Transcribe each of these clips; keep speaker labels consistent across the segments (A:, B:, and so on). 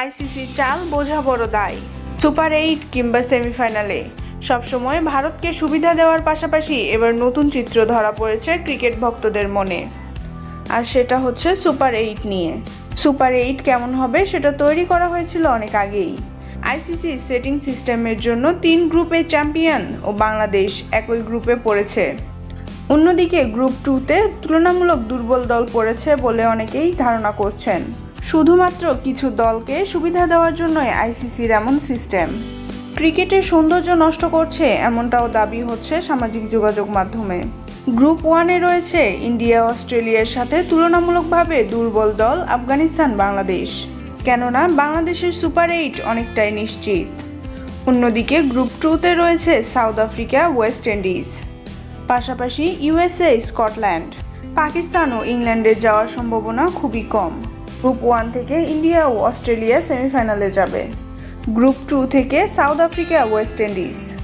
A: ICC চাল বোঝা বড় দায়। সুপার এইট কিংবা সেমিফাইনালে। সবসময় ভারতকে সুবিধা দেওয়ার পাশাপাশি এবার নতুন চিত্র ধরা পড়েছে ক্রিকেট ভক্তদের মনে। আর সেটা হচ্ছে সুপার এইট নিয়ে। সুপার এইট কেমন হবে সেটা তৈরি করা হয়েছিল অনেক আগেই। আইসিসি সেটিং সিস্টেমের জন্য তিন গ্রুপে চ্যাম্পিয়ন ও বাংলাদেশ একই গ্রুপে পড়েছে। অন্যদিকে গ্রুপ টুতে তুলনামূলক দুর্বল দল পড়েছে বলে অনেকেই ধারণা করছেন। শুধুমাত্র কিছু দলকে সুবিধা দেওয়ার জন্যই আইসিসির এমন সিস্টেম। ক্রিকেটের সৌন্দর্য নষ্ট করছে এমনটাও দাবি হচ্ছে সামাজিক যোগাযোগ মাধ্যমে। গ্রুপ ওয়ানে রয়েছে ইন্ডিয়া, অস্ট্রেলিয়ার সাথে তুলনামূলকভাবে দুর্বল দল আফগানিস্তান, বাংলাদেশ। কেননা বাংলাদেশের সুপার এইট অনেকটাই নিশ্চিত। অন্যদিকে গ্রুপ টুতে রয়েছে সাউথ আফ্রিকা, ওয়েস্ট ইন্ডিজ। পাশাপাশি ইউএসএ, স্কটল্যান্ড। পাকিস্তান ও ইংল্যান্ডে যাওয়ার সম্ভাবনা খুবই কম। গ্রুপ ওয়ান থেকে ইন্ডিয়া ও অস্ট্রেলিয়া সেমিফাইনালে যাবে। গ্রুপ টু থেকে সাউথ আফ্রিকা, ওয়েস্ট ইন্ডিজ।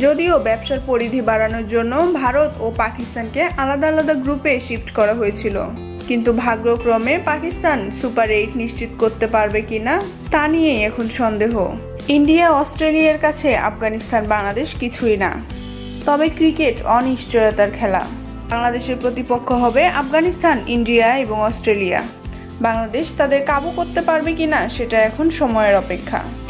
A: যদিও ব্যবসার পরিধি বাড়ানোর জন্য ভারত ও পাকিস্তানকে আলাদা আলাদা গ্রুপে শিফট করা হয়েছিল। কিন্তু ভাগ্যক্রমে পাকিস্তান সুপার এইট নিশ্চিত করতে পারবে কিনা তা নিয়েই এখন সন্দেহ। ইন্ডিয়া, অস্ট্রেলিয়ার কাছে আফগানিস্তান, বাংলাদেশ কিছুই না। তবে ক্রিকেট অনিশ্চয়তার খেলা। বাংলাদেশের প্রতিপক্ষ হবে আফগানিস্তান, ইন্ডিয়া এবং অস্ট্রেলিয়া। বাংলাদেশ তাদের কাবু করতে পারবে কিনা সেটা এখন সময়ের অপেক্ষা।